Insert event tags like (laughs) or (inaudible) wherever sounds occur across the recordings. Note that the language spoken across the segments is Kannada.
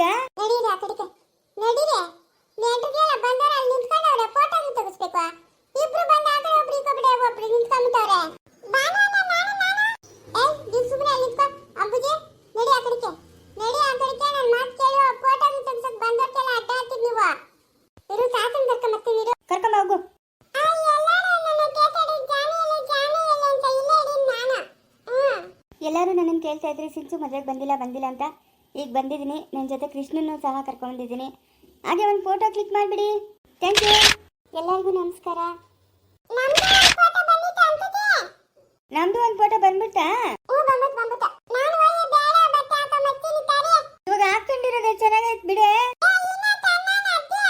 ಕೇಳಿದ್ದ ನಡೀರಿ ಆ ಕಡೆಗೆ. ನಡೀರಿ? ನೆಂಟ್ರಿಗೆಲ್ಲ ಬಂದವ್ರೆ ಅಲ್ಲಿ ನಿಂತ್ಕೊಂಡವ್ರೆ ಫೋಟೋ ತೆಗಿಸ್ಬೇಕು. ಇಬ್ರು ಬಂದ ಆ ಕಡೆ ಒಬ್ರು ಈ ಕಡೆ ಒಬ್ರು ನಿಂತ್ಕೊಂಡ್ಬಿಟ್ಟವ್ರೆ. ಎಲ್ಲರೂ ನನ್ನನ್ನು ಕೇಳ್ತಾ ಇದ್ರಿ ಸಿಂಚು ಮದುವೆಗೆ ಬಂದಿಲ್ಲ ಬಂದಿಲ್ಲ ಅಂತ ಈಗ ಬಂದಿದ್ದೀನಿ. ನನ್ನ ಜೊತೆ ಕೃಷ್ಣನ್ನು ಸಹ ಕರ್ಕೊಂಡಿದ್ದೀನಿ ಹಾಗೆ ಒಂದು ಫೋಟೋ ಕ್ಲಿಕ್ ಮಾಡಿಬಿಡಿ. ಥ್ಯಾಂಕ್ ಯು ಎಲ್ಲರಿಗೂ ನಮಸ್ಕಾರ. ನಮ್ದು ಒಂದ್. ನಮ್ದು ಫೋಟೋ ಬಂದ್ಬಿಡ್ತಾ ಹ್ಞೂ, ಬಂಬಿತ್ತು, ಬಂಬಿತ್ತು. ನಾನು ಒಯ್ಯಿ ಬೇಡ, ಬಟ್ಟೆ ಹಾಕೊಂಬರ್ತೀನಿ, ತಡಿ. ಇವಾಗ ಹಾಕೊಂಡಿರೋದೇ ಚೆನ್ನಾಗೈತೆ ಬಿಡೆ ಏ, ಇನ್ನ ತಣ್ಣನೆ ಅಜ್ಜಿ.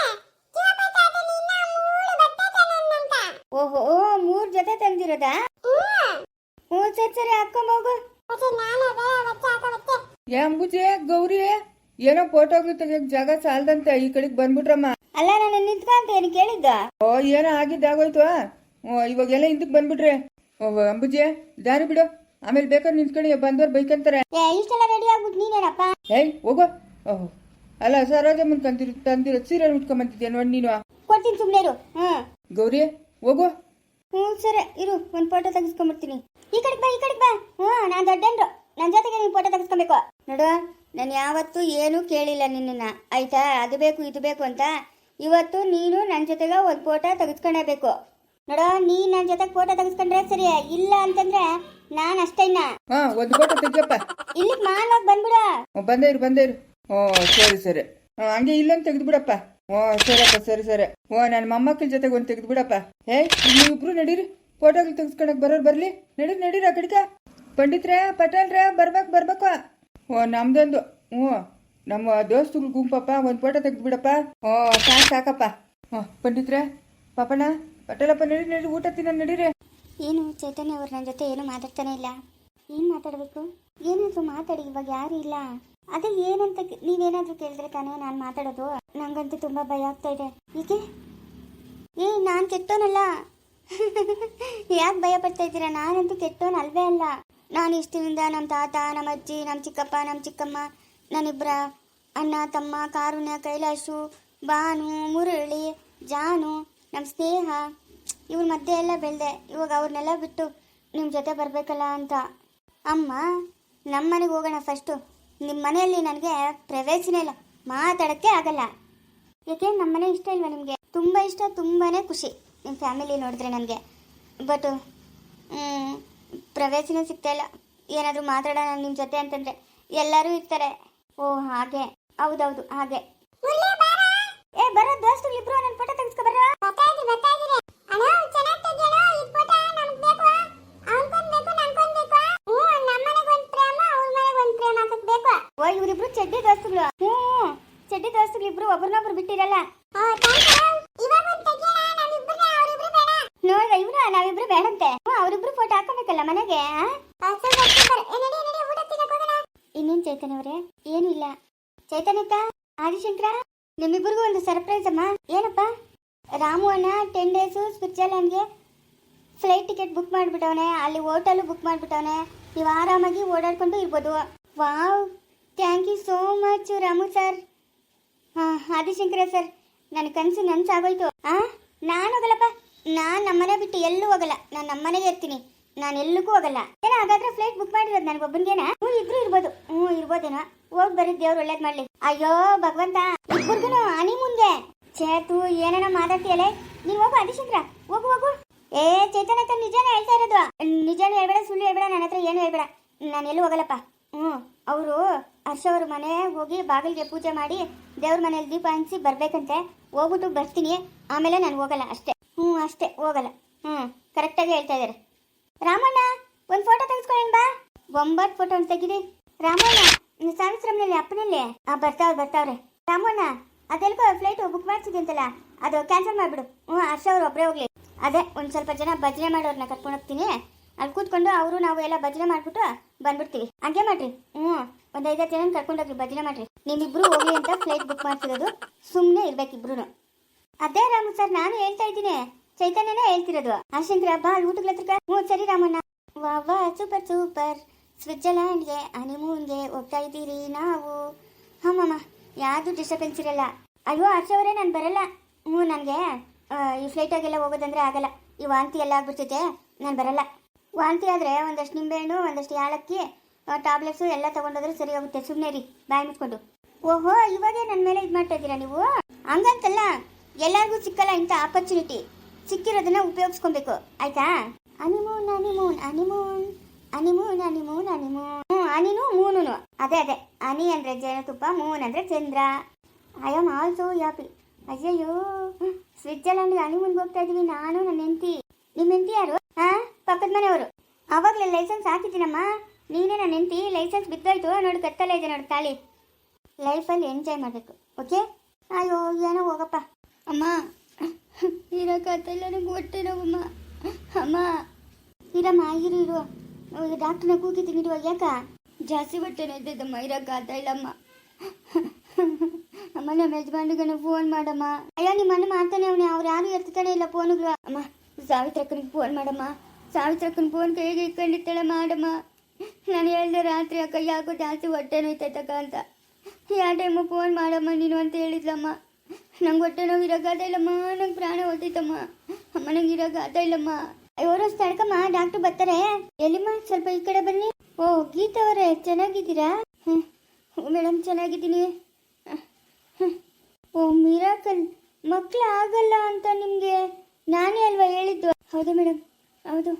ಶಿವಪ್ಪ ತಾತನ ಇನ್ನ ಮೂರು ಬಟ್ಟೆ ತನ್ನಂತ. ಓಹೋ ಮೂರು ಜೊತೆ ತಂದಿರೋದಾ ಹ್ಮ್. ಹ್ಞೂ ಸರಿ ಸರಿ ಹಾಕೊಂಬೋಗು ಮತ್ತೆ ನಾನು ಅದೇ ಬಟ್ಟೆ ಹಾಕೊಂಬರ್ತೆ. ಏ ಅಂಬುಜೆ ಗೌರಿ ಏನೋ ಫೋಟೋಗಳು ತೆಗಿಯಕ್ ಜಾಗ ಸಾಲದಂತೆ ಈ ಕಡೆಗೆ ಬಂದ್ಬಿಟ್ರಮ್ಮ. ಅಲ್ಲ ನಾನು ನಿಂತ್ಕೊಂತ ಏನು ಕೇಳಿದ್ದ? ಓ ಏನೋ ಆಗಿದ್ದಾಗೋಯ್ತು ಓ ಇವಾಗೆಲ್ಲ ಹಿಂದಕ್ಕೆ ಬಂದ್ಬಿಟ್ರೆ. ಓ ಅಂಬುಜೆ ದಾರಿ ಬಿಡು. ಆಮೇಲೆ ಬೇಕಾದ್ರೆ ನಿಂತ್ಕೊಂಡು ಬಂದವ್ರು ಬೈಕಂತಾರೆ ಏ ಇಷ್ಟೆಲ್ಲ ರೆಡಿ ಆಗ್ಬಿಟ್ಟು ನೀನೇನಪ್ಪ? ಏಯ್ ಹೋಗೋ. ಓಹ್ ಅಲ್ಲ ಸರೋಜ ಮುಂದ್ ತಂದಿರು ತಂದಿರೋ ಸೀರೆ ಬಂದಿದ್ದೆ ನೋಡಿ ನೀನು? ಕೊಡ್ತೀನಿ ಸುಮ್ನೆ ಇರು ಹ್ಞೂ ಗೌರಿ ಹೋಗೋ. ಹ್ಮ್ ಸರಿ ಇರು ಒಂದು ಫೋಟೋ ತೆಗೆಸ್ಕೊಂಡ್ಬಿಡ್ತೀನಿ. ಈ ಕಡೆ ಬಾ ಈ ಕಡೆ ಬಾ. ಹ್ಞೂ ನಾನು ದೊಡ್ಡನ್ರು. ನನ್ನ ಜೊತೆಗೆ ನೀವು ಫೋಟೋ ತೆಗೆಸ್ಕೊಬೇಕು ನೋಡು ನಾನು ಯಾವತ್ತೂ ಏನೂ ಕೇಳಿಲ್ಲ ನಿನ್ನನ್ನು. ಆಯ್ತಾ? ಅದು ಬೇಕು ಇದು ಬೇಕು ಅಂತ. ಇವತ್ತು ನೀನು ನನ್ನ ಜೊತೆಗೆ ಒಂದು ಫೋಟೋ ತೆಗೆಸ್ಕೊಂಡೇಬೇಕು. ನೋಡು ನೀನು ನನ್ನ ಜೊತೆಗೆ ಫೋಟೋ ತೆಗೆಸ್ಕೊಂಡ್ರೆ ಸರಿ. ಇಲ್ಲ ಅಂತಂದ್ರೆ ನಾನು ಅಷ್ಟೇ ಇನ್ನ. ಹಾ ಒಂದು ಫೋಟೋ ತೆಗಿಯಪ್ಪ. ಇಲ್ಲಿಗೆ ಮಾನವಾಗಿ ಬಂದ್ಬಿಡು. ಬಂದೇ ಇರು ಬಂದೇ ಇರು. ಓ ಸರಿ ಸರಿ. ಹಂಗೆ ಇಲ್ಲೊಂದು ತೆಗೆದು ಬಿಡಪ್ಪ ಓ ಸರಪ್ಪ ಸರಿ ಸರಿ. ಓ ನನ್ನ ಮೊಮ್ಮಕ್ಕಳ ಜೊತೆಗೆ ಒಂದು ತೆಗೆದು ಬಿಡಪ್ಪ ಏಯ್ ನೀವಿಬ್ರು ನಡೀರಿ. ಫೋಟೋಗಳು ತೆಗೆಸ್ಕೊಳಕ್ ಬರೋರು ಬರ್ಲಿ. ನಡೀರಿ ನಡೀರಿ ಆ ಕಡೆಗೆ. ಪಂಡಿತ್ರೆ, ಪಟೇಲ್ರೆ, ಬರ್ಬೇಕು ಬರ್ಬೇಕು. ಓ, ನಮ್ದೊಂದು. ಹ್ಞೂ ನಮ್ಮ ದೋಸ್ತುಗಳ ಗುಂಪಪ್ಪ ಒಂದು ಫೋಟೋ ತೆಗೆದು ಬಿಡಪ್ಪ ಓ, ಸಾಕು, ಸಾಕಪ್ಪ. ಹ್ಞೂ ಪಂಡಿತ್ರೆ, ಪಾಪಣ್ಣ, ಪಟೇಲಪ್ಪ, ನಡಿ ನಡಿ, ಊಟ ತಿನ್ನ, ನಡೀರಿ. ಏನು ಚೈತನ್ಯ ಅವ್ರು ನನ್ನ ಜೊತೆ ಏನು ಮಾತಾಡ್ತಾನೆ ಇಲ್ಲ? ಏನು ಮಾತಾಡಬೇಕು? ಏನಾದರೂ ಮಾತಾಡಿ, ಇವಾಗ ಯಾರು ಇಲ್ಲ. ಅದೇ ಏನಂತ ನೀವೇನಾದ್ರೂ ಕೇಳಿದ್ರೆ ತಾನೇ ನಾನು ಮಾತಾಡೋದು? ನಂಗಂತೂ ತುಂಬ ಭಯ ಆಗ್ತಾ ಇದೆ. ಏಕೆ ಏ ನಾನು ಕೆಟ್ಟೋನಲ್ಲ. (laughs) ಯಾಕೆ ಭಯ ಪಡ್ತಾ ಇದ್ದೀರಾ? ನಾನಂತೂ ಕೆಟ್ಟೋನ್ ಅಲ್ವೇ ಅಲ್ಲ. ನಾನು ಇಷ್ಟಿನಿಂದ ನಮ್ಮ ತಾತ ನಮ್ಮ ಅಜ್ಜಿ ನಮ್ಮ ಚಿಕ್ಕಪ್ಪ ನಮ್ಮ ಚಿಕ್ಕಮ್ಮ ನನ್ನಿಬ್ಬರ ಅಣ್ಣ, ತಮ್ಮ, ಕಾರುಣ್ಯ ಕೈಲಾಶು ಬಾನು ಮುರಳಿ, ಜಾನು ನಮ್ಮ ಸ್ನೇಹ, ಇವ್ರ ಮಧ್ಯೆ ಎಲ್ಲ ಬೆಳೆದೆ. ಇವಾಗ ಅವ್ರನ್ನೆಲ್ಲ ಬಿಟ್ಟು ನಿಮ್ಮ ಜೊತೆ ಬರಬೇಕಲ್ಲ ಅಂತ. ಅಮ್ಮ ನಮ್ಮ ಮನೆಗೆ ಹೋಗೋಣ ಫಸ್ಟು ನಿಮ್ಮ ಮನೆಯಲ್ಲಿ ನನಗೆ ಪ್ರವೇಶನೇ ಇಲ್ಲ. ಮಾತಾಡೋಕ್ಕೆ ಆಗಲ್ಲ. ಯಾಕೆ ನಮ್ಮ ಮನೆ ಇಷ್ಟ ಇಲ್ವಾ ನಿಮಗೆ? ತುಂಬ ಇಷ್ಟ ತುಂಬಾ ಖುಷಿ. ನಿಮ್ಮ ಫ್ಯಾಮಿಲಿ ನೋಡಿದ್ರೆ ನನಗೆ. ಬಟ್ ಪ್ರವೇಶನೇ ಸಿಗ್ತಾ ಇಲ್ಲ. ಏನಾದರೂ ಮಾತಾಡೋಣ ನಿಮ್ಮ ಜೊತೆ ಅಂತಂದ್ರೆ ಎಲ್ಲರೂ ಇರ್ತಾರೆ. ಓ ಹಾಗೆ. ಹೌದೌದು ಹಾಗೆ. ಏ ಬರೋ ದೋಸ್ತರು ಇಬ್ರು ನನ್ನ ಫೋಟೋ ತೆಗೆಸ್ಕೊ ಬರೋ. ಓ ಇವರಿಬ್ರು ಚಡ್ಡಿ ದೋಸ್ತುಗಳು. ಹ್ಞೂ ಚಡ್ಡಿ ದೋಸ್ತುಗಳು ಇಬ್ರು ಒಬ್ರನ್ನೊಬ್ರು ಬಿಟ್ಟಿರಲ್ಲ. ನೋಡ್ರ ಇವ್ರು ನಾವಿಬ್ರು ಬೇಡಂತೆ. ಅವರಿಬ್ರು ಫೋಟೋ ಹಾಕೋಬೇಕಲ್ಲ ಮನೆಗೆ. ಇನ್ನೇನ್ ಚೈತನ್ಯ ಅವರೇ ಏನು ಇಲ್ಲ ಚೈತನ್ಯಕ್ಕ ಆದಿಶಂಕರ ನಿಮ್ಮಿಬ್ಬರಿಗೂ ಒಂದು ಸರ್ಪ್ರೈಸ್ ಅಮ್ಮ. ಏನಪ್ಪ? ರಾಮು ಅಣ್ಣ ಟೆನ್ ಡೇಸು ಸ್ವಿಟ್ಜರ್ಲ್ಯಾಂಡ್ಗೆ ಫ್ಲೈಟ್ ಟಿಕೆಟ್ ಬುಕ್ ಮಾಡಿಬಿಟ್ಟವನೆ. ಅಲ್ಲಿ ಹೋಟೆಲು ಬುಕ್ ಮಾಡಿಬಿಟ್ಟವನೆ. ನೀವು ಆರಾಮಾಗಿ ಓಡಾಡ್ಕೊಂಡು ಇರ್ಬೋದು. Wow thank you so much Ramu sir ಹಾಂ ಆದಿಶಂಕರ ಸರ್ ನನ್ನ ಕನಸು ನನಸಾಗೋಯ್ತು. ಆ? ನಾನು ಹೋಗಲ್ಲಪ್ಪ. ನಾನು ನಮ್ಮನೆ ಬಿಟ್ಟು ಎಲ್ಲೂ ಹೋಗಲ್ಲ. ನಾನು ನಮ್ಮನೆಗೆ ಇರ್ತೀನಿ. ನಾನು ಎಲ್ಲಕ್ಕೂ ಹೋಗಲ್ಲ ಏನ, ಹಾಗಾದ್ರೆ ಫ್ಲೈಟ್ ಬುಕ್ ಮಾಡಿರೋದು ನನಗೊಬ್ಬನಿಗೇನ ಹ್ಞೂ ಇದ್ರು ಇರ್ಬೋದು. ಹ್ಞೂ, ಇರ್ಬೋದೇನೋ. ಹೋಗಿ ಬರೀ ದೇವ್ರು ಒಳ್ಳೇದ್ ಮಾಡ್ಲಿ. ಅಯ್ಯೋ, ಭಗವಂತ. ಇಬ್ಬರಿಗೂ ಅನಿ ಮುಂದೆ ಚೇತು ಏನೇನೋ ಮಾತಾಡ್ತೀಯಲ್ಲ ನೀನು ಹೋಗು, ಆದಿಶಂಕರ. ಹೋಗು ಹೋಗು. ಏ ಚೇತನಕ್ಕ ನಿಜಾನೇ ಹೇಳ್ತಾ ಇರೋದು. ನಿಜಾನು ಹೇಳ್ಬೇಡ, ಸುಳ್ಳು ಹೇಳ್ಬೇಡ ನನ್ನ ಹತ್ರ ಏನು ಹೇಳ್ಬೇಡ. ನಾನು ಎಲ್ಲೂ ಹೋಗಲ್ಲಪ್ಪ. ಹ್ಞೂ, ಅವರು ಹರ್ಷ ಅವ್ರ ಮನೆ ಹೋಗಿ ಬಾಗಿಲಿಗೆ ಪೂಜೆ ಮಾಡಿ ದೇವ್ರ ಮನೇಲಿ ದೀಪ ಹಂಚಿ ಬರ್ಬೇಕಂತೆ. ಹೋಗ್ಬಿಟ್ಟು ಬರ್ತೀನಿ. ಆಮೇಲೆ ನಾನು ಹೋಗಲ್ಲ, ಅಷ್ಟೇ. ಹ್ಞೂ, ಅಷ್ಟೇ, ಹೋಗಲ್ಲ. ಹ್ಞೂ ಕರೆಕ್ಟಾಗಿ ಹೇಳ್ತಾ ಇದ್ದಾರೆ. ರಾಮಣ್ಣ, ಒಂದು ಫೋಟೋ ತೆಗೆಸ್ಕೊಳ್ಳಿ ಬಾ. ಒಂಬತ್ತು ಫೋಟೋ ಅಂತ ರಾಮಣ್ಣ ರಾಮಣ್ಣ ಸಾವಿತ್ರಮ್ನಲ್ಲಿ ಅಪ್ಪನಲ್ಲಿ? ಆ, ಬರ್ತಾವ್ರೆ ಬರ್ತಾವ್ರೆ. ರಾಮಣ್ಣ, ಅದೆಲ್ಕೋ ಫ್ಲೈಟ್ ಬುಕ್ ಮಾಡ್ಸಿದ್ಯಂತಲ್ಲ ಅದು ಕ್ಯಾನ್ಸಲ್ ಮಾಡಿಬಿಡು. ಹ್ಞೂ, ಹರ್ಷ ಅವ್ರು ಒಬ್ಬರೇ ಹೋಗ್ಲಿ. ಅದೇ, ಒಂದು ಸ್ವಲ್ಪ ಜನ ಭಜನೆ ಮಾಡೋರನ್ನ ಕರ್ಕೊಂಡು ಹೋಗ್ತೀನಿ. ಅಲ್ಲಿ ಕೂತ್ಕೊಂಡು ಅವರು ನಾವು ಎಲ್ಲ ಭಜನೆ ಮಾಡಿಬಿಟ್ಟು ಬಂದ್ಬಿಡ್ತೀವಿ. ಹಂಗೆ ಮಾಡ್ರಿ. ಹ್ಞೂ, ಒಂದು ಐದಾರು ಜನ ಕರ್ಕೊಂಡು ಹೋಗ್ರಿ, ಭಜನೆ ಮಾಡ್ರಿ. ನೀವಿಬ್ರು ಹೋಗಿ ಅಂತ ಫ್ಲೈಟ್ ಬುಕ್ ಮಾಡ್ತಿರೋದು ಸುಮ್ಮನೆ ಇರ್ಬೇಕಿಬ್ರು ಅದೇ ರಾಮು ಸರ್, ನಾನು ಹೇಳ್ತಾ ಇದ್ದೀನಿ. ಚೈತನ್ಯನೇ ಹೇಳ್ತಿರೋದು. ಆಶಂಕರ ಬಾ ಅಲ್ಲಿ ಊಟಗಳ ಹ್ಞೂ, ಸರಿ ರಾಮಣ್ಣ. ವಾ ವಾ, ಸೂಪರ್ ಸೂಪರ್. ಸ್ವಿಟ್ಜರ್ಲ್ಯಾಂಡ್ಗೆ, ಹನಿಮೂನ್ಗೆ ಹೋಗ್ತಾ ಇದ್ದೀರಿ ನಾವು. ಹಮ್ಮಮ್ಮ ಯಾವುದು ಡಿಸ್ಟರ್ಬೆನ್ಸ್ ಇರಲ್ಲ. ಅಯ್ಯೋ ಅವರೇ, ನಾನು ಬರಲ್ಲ. ಹ್ಞೂ, ನನಗೆ ಈ ಫ್ಲೈಟಾಗೆಲ್ಲ ಹೋಗೋದಂದ್ರೆ ಆಗಲ್ಲ. ಈ ವಾಂತಿ ಎಲ್ಲ ಆಗ್ಬಿಡ್ತೈತೆ, ನಾನು ಬರಲ್ಲ. ವಾಂತಿ ಆದರೆ ಒಂದಷ್ಟು ನಿಂಬೆಹಣ್ಣು, ಒಂದಷ್ಟು ಯಾಲಕ್ಕಿ ಟ್ಯಾಬ್ಲೆಟ್ಸು ಎಲ್ಲ ತೊಗೊಂಡೋದ್ರೆ ಸರಿ ಹೋಗುತ್ತೆ. ಸುಮ್ಮನೆ ರೀ ಬಾಯಿ ಮುಚ್ಕೊಂಡು. ಓಹೋ, ಇವಾಗೇ ನನ್ನ ಮೇಲೆ ಇದು ಮಾಡ್ತಾ ಇದ್ದೀರಾ ನೀವು? ಹಂಗಂತಲ್ಲ, ಎಲ್ಲರಿಗೂ ಸಿಕ್ಕಲ್ಲ ಇಂಥ ಆಪರ್ಚುನಿಟಿ ಸಿಕ್ಕಿರೋದನ್ನ ಉಪಯೋಗಿಸ್ಕೊಬೇಕು, ಆಯ್ತಾ? Honeymoon honeymoon honeymoon honeymoon honeymoon honeymoon ಅನಿನು moon ಅದೇ ಅದೇ. ಅನಿ ಅಂದ್ರೆ ಜೇನುತುಪ್ಪ ಮೂನ್ ಅಂದ್ರೆ ಚಂದ್ರ. ಐ ಆಮ್ ಆಲ್ಸೋ ಯಾಪಿ ಅಯ್ಯಯ್ಯೋ. ಸ್ವಿಟ್ಜರ್ಲ್ಯಾಂಡ್ಗೆ ಅನಿಮೂನ್ಗೆ ಹೋಗ್ತಾ ಇದೀವಿ. ನಾನು, ನನ್ನ ಹೆಂಡತಿ. ನಿಮ್ಮ ಹೆಂಡತಿ ಯಾರು? ಹಾ ಪಕ್ಕದ ಮನೆಯವರು. ಅವಾಗಲೇ ಲೈಸೆನ್ಸ್ ಹಾಕಿದ್ದೀನಮ್ಮ. ನೀನೇ ನನ್ನ ಹೆಂಡತಿ. ಲೈಸೆನ್ಸ್ ಬಿದ್ದೋಯ್ತು. ನೋಡು, ಕತ್ತಲೇ ಇದೆ ನೋಡು, ತಾಳಿ. ಲೈಫಲ್ಲಿ ಎಂಜಾಯ್ ಮಾಡಬೇಕು. ಓಕೆ ಅಯ್ಯೋ, ಏನೋ ಹೋಗಪ್ಪ. ಅಮ್ಮ ಇರೋಕ್ಕಾಗ್ತಿಲ್ಲ ನನಗೆ ಹೊಟ್ಟೆ ನೋವಮ್ಮ ಅಮ್ಮ. ಇರಮ್ಮ, ಇರು ಇರು. ಡಾಕ್ಟ್ರನ್ನ ಕೂಗಿದ್ದೀನಿ ಇರುವ ಯಾಕ? ಜಾಸ್ತಿ ಹೊಟ್ಟೆ ನೋಯ್ತೈತಮ್ಮ ಇರೋಕ್ಕಾಗ್ತಾ ಇಲ್ಲಮ್ಮ ಅಮ್ಮ. ನಮ್ಮ ಯಜಮಾನ್ರಿಗೆ ಫೋನ್ ಮಾಡಮ್ಮ. ಅಯ್ಯೋ, ನಿಮ್ಮ ಅಣ್ಣ ಮಾಡ್ತಾನೆ ಅವನೇ, ಅವ್ರು ಯಾರು ಎತ್ತಾನೆ ಇಲ್ಲ ಫೋನುಗಳು ಅಮ್ಮ, ಸಾವಿತ್ರಕ್ಕನಿಗೆ ಫೋನ್ ಮಾಡಮ್ಮ. ಸಾವಿತ್ರಕ್ಕನ ಫೋನ್ ಕೈಗೆ ಇಟ್ಕೊಂಡಿರ್ತಾಳೆ, ಮಾಡಮ್ಮ. ನಾನು ಹೇಳ್ದೆ ರಾತ್ರಿ, ಅಕ್ಕ, ಯಾಕೋ ಜಾಸ್ತಿ ಹೊಟ್ಟೆ ನೋಯ್ತೈತಕ್ಕ ಅಂತ. ಯಾವ ಟೈಮು ಫೋನ್ ಮಾಡಮ್ಮ ನೀನು ಅಂತ ಹೇಳಿದ್ಲಮ್ಮ. ನಂಗೆ ಹೊಟ್ಟೆ ನೋವು ಇರೋಕ್ಕಾಗ್ತಾ ಇಲ್ಲಮ್ಮ, ನಂಗೆ ಪ್ರಾಣ ಹೋಗ್ತೈತಮ್ಮ ಅಮ್ಮ ನಂಗೆ ಇರೋಕ್ಕಾಗ್ತಾ ಇಲ್ಲಮ್ಮ. ಇವರು ತಡ್ಕಮ್ಮ ಡಾಕ್ಟ್ರು ಬರ್ತಾರೆ. ಎಲ್ಲಿಮ್ಮ? ಸ್ವಲ್ಪ ಈ ಕಡೆ ಬನ್ನಿ. ಓ, ಗೀತಾ ಅವರೇ, ಚೆನ್ನಾಗಿದ್ದೀರಾ? ಹ್ಞೂ ಮೇಡಮ್ ಚೆನ್ನಾಗಿದ್ದೀನಿ. ಓ, ಮಿರಾಕಲ್ ಮಕ್ಕಳು ಆಗಲ್ಲ ಅಂತ ನಿಮಗೆ ನಾನೇ ಅಲ್ವಾ ಹೇಳಿದ್ದು? ಹೌದು ಮೇಡಮ್ ಹೌದು.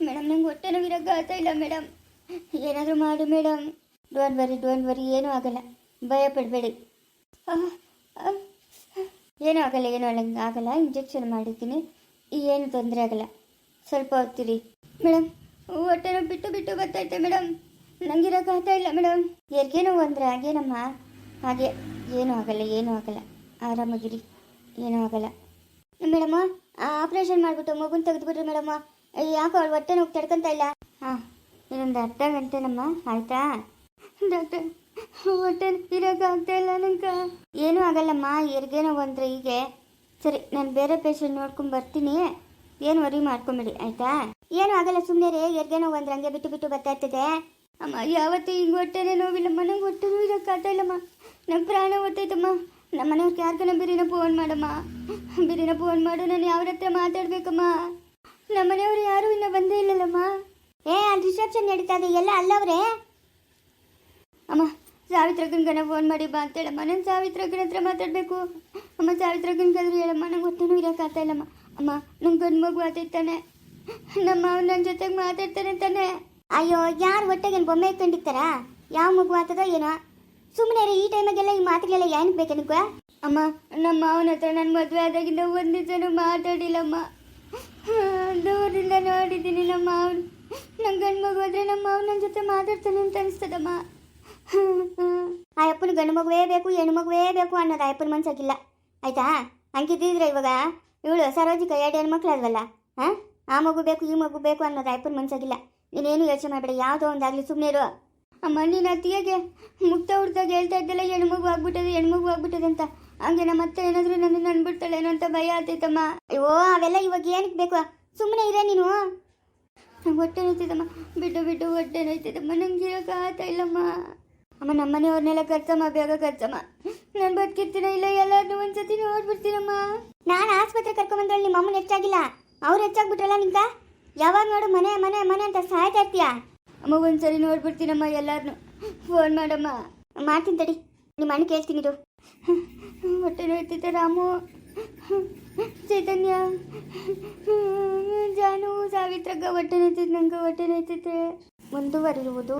ಮೇಡಮ್ ನಂಗೆ ಹೊಟ್ಟೆ ನೋವು ಇರೋಕ್ಕಾಗ್ತಾ ಇಲ್ಲ ಮೇಡಮ್ ಏನಾದರೂ ಮಾಡು madam don't worry don't worry, ಏನೂ ಆಗಲ್ಲ. ಭಯ ಪಡಬೇಡಿ. ಏನೂ ಆಗಲ್ಲ ಏನೂ ಆಗಲ್ಲ ಆಗಲ್ಲ. ಇಂಜೆಕ್ಷನ್ ಮಾಡಿದ್ದೀನಿ. ಏನು ತೊಂದರೆ ಆಗಲ್ಲ. ಸ್ವಲ್ಪ ಹೊತ್ತಿರಿ. ಮೇಡಮ್ ಹೊಟ್ಟೆ ನೋವು ಬಿಟ್ಟು ಬಿಟ್ಟು ಗೊತ್ತಾಯ್ತೆ ಮೇಡಮ್? ನಂಗಿರೋಕ್ಕಾಗ್ತಾ ಇಲ್ಲ ಮೇಡಮ್. ಎರ್ಗೆ ನೋವು ಅಂದರೆ ಹಾಗೇನಮ್ಮ? ಹಾಗೆ, ಏನೂ ಆಗಲ್ಲ ಏನೂ ಆಗಲ್ಲ. ಆರಾಮಾಗಿರಿ. ಏನೂ ಆಗಲ್ಲ. ಮೇಡಮ್ಮ ಆಪ್ರೇಷನ್ ಮಾಡಿಬಿಟ್ಟು ಮಗುನ ತೆಗೆದುಬಿಟ್ರಿ ಮೇಡಮ್ಮ. ಯಾಕೋ ಅವಳು ಹೊಟ್ಟೆ ನೋವು ತಡ್ಕೊತಾ ಇಲ್ಲ? ಹಾಂ, ಇನ್ನೊಂದು ಅರ್ಧ ಗಂಟೆನಮ್ಮ, ಆಯಿತಾ? ಡಾಕ್ಟರ್ ಹೊಟ್ಟೆ ಇರೋಕ್ಕಾಗ್ತಾ ಇಲ್ಲ ಏನೂ ಆಗಲ್ಲಮ್ಮ ಎರ್ಗೆ ನೋವು ಅಂದರೆ ಹೀಗೆ. ಸರಿ, ನಾನು ಬೇರೆ ಪೇಷಂಟ್ ನೋಡ್ಕೊಂಡು ಬರ್ತೀನಿ. ಏನು ವರಿ ಮಾಡ್ಕೊಂಬಿಡಿ, ಆಯ್ತಾ? ಏನೂ ಆಗಲ್ಲ ಸುಮ್ಮನೆ ರೀ ಎರ್ಗೆ ಬಂದ್ರೆ ಹಂಗೆ ಬಿಟ್ಟು ಬಿಟ್ಟು ಬರ್ತಾ ಅಮ್ಮ, ಯಾವತ್ತು ಹಿಂಗೆ ಹೊಟ್ಟೆನೇ ನೋವಿಲ್ಲಮ್ಮ, ನಂಗೆ ಹೊಟ್ಟೆನೂ ಇರೋಕ್ಕಾಗ್ತಾ ನಂಗೆ ಪ್ರಾಣ ಹೊತ್ತೈತಮ್ಮ ನಮ್ಮ ಮನೆಯವ್ರಿಗೆ ಯಾರ್ಗನ ಬಿರಿನ ಫೋನ್ ಮಾಡಮ್ಮ. ಬಿರಿನ ಫೋನ್ ಮಾಡು, ನಾನು ಯಾವ್ರ ಹತ್ರ ಮಾತಾಡ್ಬೇಕಮ್ಮ. ನಮ್ಮ ಮನೆಯವ್ರು ಯಾರೂ ಇನ್ನೂ ಬಂದೇ ಇಲ್ಲಲ್ಲಮ್ಮ. ಏ, ಅಲ್ಲಿ ರಿಸೆಪ್ಷನ್ ನಡೀತಾ ಇದೆ, ಎಲ್ಲ ಅಲ್ಲವ್ರೆ? ಅಮ್ಮ ಸಾವಿತ್ರಕ್ಕನ್ಗನ ಫೋನ್ ಮಾಡಿ ಬಾ ಅಂತ ಹೇಳಮ್ಮ. ನಾನು ಸಾವಿತ್ರಗನ ಹತ್ರ ಮಾತಾಡಬೇಕು. ಅಮ್ಮ ಸಾವಿತ್ರಕ್ಕನ ಕದ್ರು ಹೇಳಮ್ಮ, ನಂಗೆ ಹೊಟ್ಟೆನೂ ಇರೋಕ್ಕಾಗ್ತಾ ಇಲ್ಲಮ್ಮ. ಅಮ್ಮ, ನಂಗೆ ಗಂಡು ಮಗು ಆತೈತಾನೆ ನಮ್ಮ ಅವ್ನು ನನ್ನ ಜೊತೆಗೆ ಮಾತಾಡ್ತಾನೆ ಅಂತಾನೆ ಅಯ್ಯೋ, ಯಾರು ಹೊಟ್ಟೆಗೆ ಬೊಮ್ಮೆ ಇಟ್ಕೊಂಡಿರ್ತಾರ? ಯಾವ ಮಗು ಆತದೋ ಏನೋ? ಸುಮ್ಮನೆ ರೀ ಈ ಟೈಮಾಗೆಲ್ಲ ಈ ಮಾತುಗಳೆಲ್ಲ ಏನಕ್ಕೆ ಬೇಕು ನಿಮ್ಗೆ ಅಮ್ಮ, ನಮ್ಮ ಮಾವನ ಹತ್ರ ನನ್ನ ಮದುವೆ ಆದಾಗಿಂದ ಒಂದು ದಿವಸನೂ ಮಾತಾಡಿಲ್ಲಮ್ಮ. ದೂರದಿಂದ ನೋಡಿದ್ದೀನಿ ನಮ್ಮ ಮಾವನು ನನ್ನ ಗಂಡು ಮಗು ಆದರೆ ನಮ್ಮ ಮಾವನ ನನ್ನ ಜೊತೆ ಮಾತಾಡ್ತಾನೆ ಅಂತ ಅನಿಸ್ತದಮ್ಮ. ಆ ಅಪ್ಪನ ಗಂಡು ಮಗುವೇ ಬೇಕು, ಹೆಣ್ಣು ಮಗುವೇ ಬೇಕು ಅನ್ನೋದು ಆ ಅಪ್ಪನ ಮನ್ಸಾಗಿಲ್ಲ. ಆಯ್ತಾ? ಹಂಗಿದ್ದಿದ್ರೆ ಇವಾಗ ಇವಳು ಸರೋಜಿಕ ಎರಡು ಹೆಣ್ಮಕ್ಳು ಅಲ್ವಲ್ಲ ಹಾಂ ಆ ಮಗು ಬೇಕು, ಈ ಮಗು ಬೇಕು ಅನ್ನೋದು ಅಪ್ಪನ ಮನ್ಸಾಗಿಲ್ಲ. ನೀನೇನು ಯೋಚನೆ ಮಾಡಬೇಡ, ಯಾವುದೋ ಒಂದಾಗಲಿ ಸುಮ್ಮನೆ ಇರು. ಅಮ್ಮ ನೀನು ಅತ್ತಿಗೆ ಮುಕ್ತ ಹುಡ್ತಾಗ ಹೇಳ್ತಾ ಇದ್ದಲ್ಲ ಮಗು ಆಗ್ಬಿಟ್ಟದೆ ಹೆಣ್ಮಗು ಆಗ್ಬಿಟ್ಟದೆ ಅಂತ. ಹಂಗೆ ನಮ್ಮ ಅತ್ತೆ ಏನಾದರೂ ನನ್ನ ಅನ್ಬಿಡ್ತಾಳೇನೋ ಅಂತ ಭಯ ಆತೈತಮ್ಮ ಅಯ್ಯೋ, ಅವೆಲ್ಲ ಇವಾಗ ಏನಕ್ಕೆ ಬೇಕು? ಸುಮ್ಮನೆ ಇರೇ ನೀನು. ಹೊಟ್ಟೆ ನೋಯ್ತಿದ್ದಮ್ಮ ಬಿಟ್ಟು ಬಿಟ್ಟು ಹೊಟ್ಟೆ ನೋಯ್ತಿದ್ದಮ್ಮ ನಂಗೆ ಇರೋಕ್ಕಾಗ್ತಾ ಇಲ್ಲಮ್ಮ. ಅಮ್ಮ ನಮ್ಮನೆಯವ್ರನ್ನೆಲ್ಲ ಮನೆಯವ್ರನ್ನೆಲ್ಲ ಖರ್ಚಮ್ಮ ಬೇಗ ಖರ್ಚಮ್ಮ ನಾನು ಬದುಕಿರ್ತೀನ ಇಲ್ಲ ಎಲ್ಲಾರನ್ನೂ ಒಂದ್ಸತಿ ನೋಡ್ಬಿಡ್ತೀನಮ್ಮ. ನಾನು ಆಸ್ಪತ್ರೆ ಕರ್ಕೊಂಬಂದ್ರಲ್ಲಿ ನಿಮ್ಮ ಅಮ್ಮನ ಹೆಚ್ಚಾಗಿಲ್ಲ. ಅವ್ರು ಹೆಚ್ಚಾಗ್ಬಿಟ್ರಲ್ಲ ನಿಂತ? ಯಾವಾಗ ನೋಡು ಮನೆ ಮನೆ ಮನೆ ಅಂತ ಸಾಯ್ತಾ ಇರ್ತೀಯ? ಅಮ್ಮ, ಒಂದ್ಸರಿ ನೋಡ್ಬಿಡ್ತೀನಮ್ಮ ಎಲ್ಲಾರನ್ನು ಫೋನ್ ಮಾಡಮ್ಮ. ಮಾಡ್ತೀನಿ ತಡಿ. ನಿಮ್ಮ ಅಣ್ಣ ಕೇಳ್ತೀನಿ ಇದು ಹೊಟ್ಟೆ ನೋಯ್ತೈತೆ ರಾಮು. ಚೈತನ್ಯ. ಜಾನು, ಸಾವಿತ್ರಕ್ಕ ಹೊಟ್ಟೆ ನೋಯ್ತೈತೆ ನಂಗೆ ಹೊಟ್ಟೆ ನೋಯ್ತಿದ್ದೆ ಮುಂದುವರಿಯುವುದು